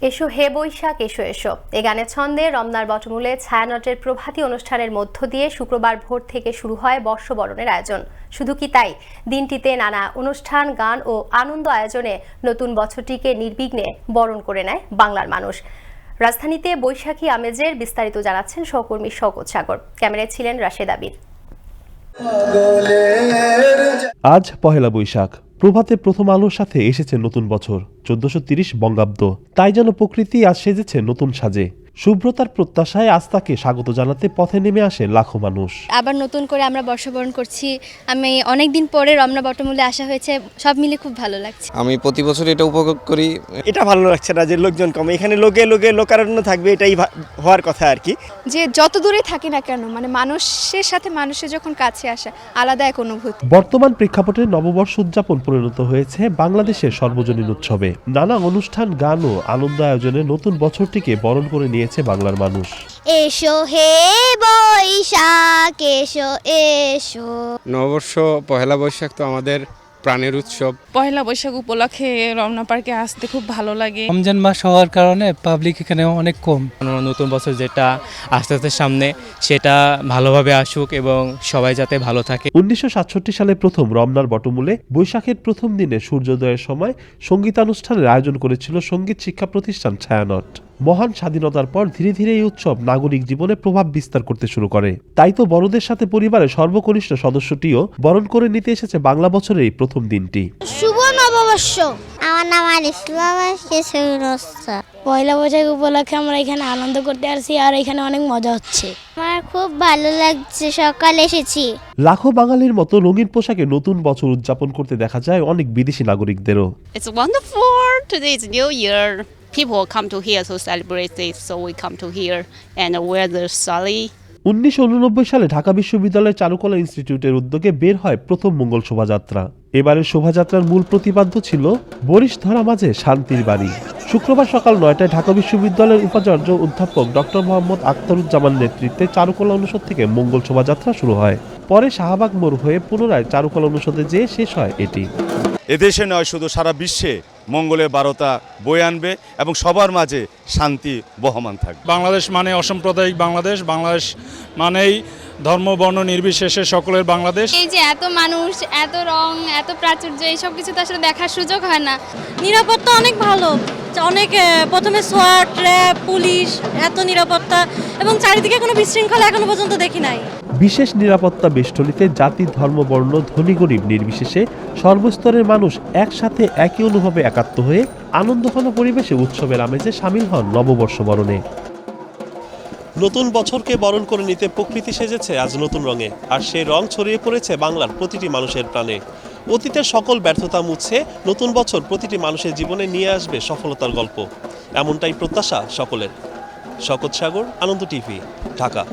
এসো হে বৈশাখ এসো এসো। এ গানের ছন্দে রমনার বটমূলে ছায়ানটের প্রভাতী অনুষ্ঠানের মধ্য দিয়ে শুক্রবার ভোর থেকে শুরু হয় বর্ষবরণের আয়োজন। শুধু কি তাই দিনটিতে নানা অনুষ্ঠান গান ও আনন্দ আয়োজনে নতুন বছরটিকে নির্বিঘ্নে বরণ করে নেয় বাংলার মানুষ। রাজধানীতে বৈশাখী আমেজের বিস্তারিত জানাচ্ছেন সহকর্মী শওকত সাগর। ক্যামেরায় ছিলেন রাশেদ আবির। আজ পহেলা বৈশাখ। প্রভাতে প্রথম আলোর সাথে এসেছে নতুন বছর, চোদ্দশো তিরিশ বঙ্গাব্দ। তাই যেন প্রকৃতি আজ সেজেছে নতুন সাজে। শুভ্রতার প্রত্যাশায় আস্তাকে স্বাগত জানাতে পথে নেমে আসে লাখো মানুষ। আবার নতুন করে আমরা বর্ষবরণ করছি। আমি অনেক দিন পরে রমনা বটমূলে আসা হয়েছে সব মিলে খুব ভালো লাগছে। আমি প্রতি বছর এটা উপভোগ করি। এটা ভালো লাগছে না যে লোকজন কম। এখানে লোকে লোকে লোকারণ্য থাকবে এটাই হওয়ার কথা আর কি। যে যত দূরে থাকি না কেন মানে মানুষের সাথে মানুষের যখন কাছে আসে আলাদা এক অনুভূতি। বর্তমান প্রেক্ষাপটে নববর্ষ উদযাপন পরিণত হয়েছে বাংলাদেশের সর্বজনীন উৎসবে। নানা অনুষ্ঠান গান ও আনন্দ আয়োজনে নতুন বছরটিকে বরণ করে নিয়েছে বাংলার মানুষ। এসো হে বৈশাখ এসো এসো। নববর্ষ পহেলা বৈশাখ তো আমাদের প্রাণের উৎসব। পয়লা বৈশাখ উপলক্ষে রমনা পার্কে আসতে খুব ভালো লাগে। রমজান মাস হওয়ার কারণে পাবলিক এখানে অনেক কম। নতুন বছর যেটা আস্তে আস্তে সামনে সেটা ভালোভাবে আসুক এবং সবাই যাতে ভালো থাকে। উনিশশো সাতষট্টি সালে প্রথম রমনার বটমূলে বৈশাখের প্রথম দিনে সূর্যোদয়ের সময় সঙ্গীতানুষ্ঠানের আয়োজন করেছিল সংগীত শিক্ষা প্রতিষ্ঠান ছায়ানট। মহান স্বাধীনতার পর ধীরে ধীরে এই উৎসব নাগরিক জীবনে প্রভাব বিস্তার করতে শুরু করে। তাই তো বড়দের সাথে পরিবারের সর্বকনিষ্ঠ সদস্যটিও বরণ করে নিতে এসেছে বাংলা বছরের এই প্রথম দিনটি। শুভ নববর্ষ। আমার নাম পয়লা বৈশাখ উপলক্ষে আমরা এখানে আনন্দ করতে আসছি আর এখানে অনেক মজা হচ্ছে। আমার খুব ভালো লাগছে সকালে এসেছি। লাখো বাঙালির মতো রঙিন পোশাকে নতুন বছর উদযাপন করতে দেখা যায় অনেক বিদেশি নাগরিকদেরও। It's wonderful. Today is New Year. People come to here to celebrate this, so we come to here and wear the sari. উনিশশো উননব্বই সালে ঢাকা বিশ্ববিদ্যালয়ের চারুকলা ইনস্টিটিউটের উদ্যোগে বের হয় প্রথম মঙ্গল শোভাযাত্রা। এবারের শোভাযাত্রার মূল প্রতিপাদ্য ছিল বরিশ ধরা মাঝে শান্তির বাড়ি। শুক্রবার সকাল নয়টায় ঢাকা বিশ্ববিদ্যালয়ের উপাচার্য অধ্যাপক ডক্টর মোহাম্মদ আখতারুজ্জামান নেতৃত্বে চারুকলা অনুষদ থেকে মঙ্গল শোভাযাত্রা শুরু হয়। পরে শাহবাগ মোড় হয়ে পুনরায় চারুকলা অনুষদে যেয়ে শেষ হয় এটি। এদেশে নয় শুধু সারা বিশ্বে মঙ্গলের বারতা বয়ে আনবে এবং সবার মাঝে শান্তি বহমান থাকবে। বাংলাদেশ মানে অসাম্প্রদায়িক বাংলাদেশ। বাংলাদেশ মানেই ধর্ম বর্ণ নির্বিশেষে সকলের বাংলাদেশ। এই যে এত মানুষ এত রং এত প্রাচুর্য এইসব কিছু তো আসলে দেখার সুযোগ হয় না। নিরাপত্তা অনেক ভালো। অনেক প্রথমে সোয়াট র্যাব পুলিশ এত নিরাপত্তা এবং চারিদিকে কোনো বিশৃঙ্খলা এখনও পর্যন্ত দেখি নাই। বিশেষ নিরাপত্তা বেষ্টনীতে জাতি ধর্ম বর্ণ ধনী গরিব নির্বিশেষে সর্বস্তরের মানুষ একসাথে একই অনুভবে একাত্ম হয়ে আনন্দঘন পরিবেশে উৎসবের আমেজে সামিল হন নববর্ষ বরণে। নতুন বছরকে বরণ করে নিতে প্রকৃতি সেজেছে আজ নতুন রঙে, আর সেই রং ছড়িয়ে পড়েছে বাংলার প্রতিটি মানুষের প্রাণে। অতীতের সকল ব্যর্থতা মুছে নতুন বছর প্রতিটি মানুষের জীবনে নিয়ে আসবে সফলতার গল্প। এমনটাই প্রত্যাশা সকলের। শকত সাগর, আনন্দ টিভি, ঢাকা।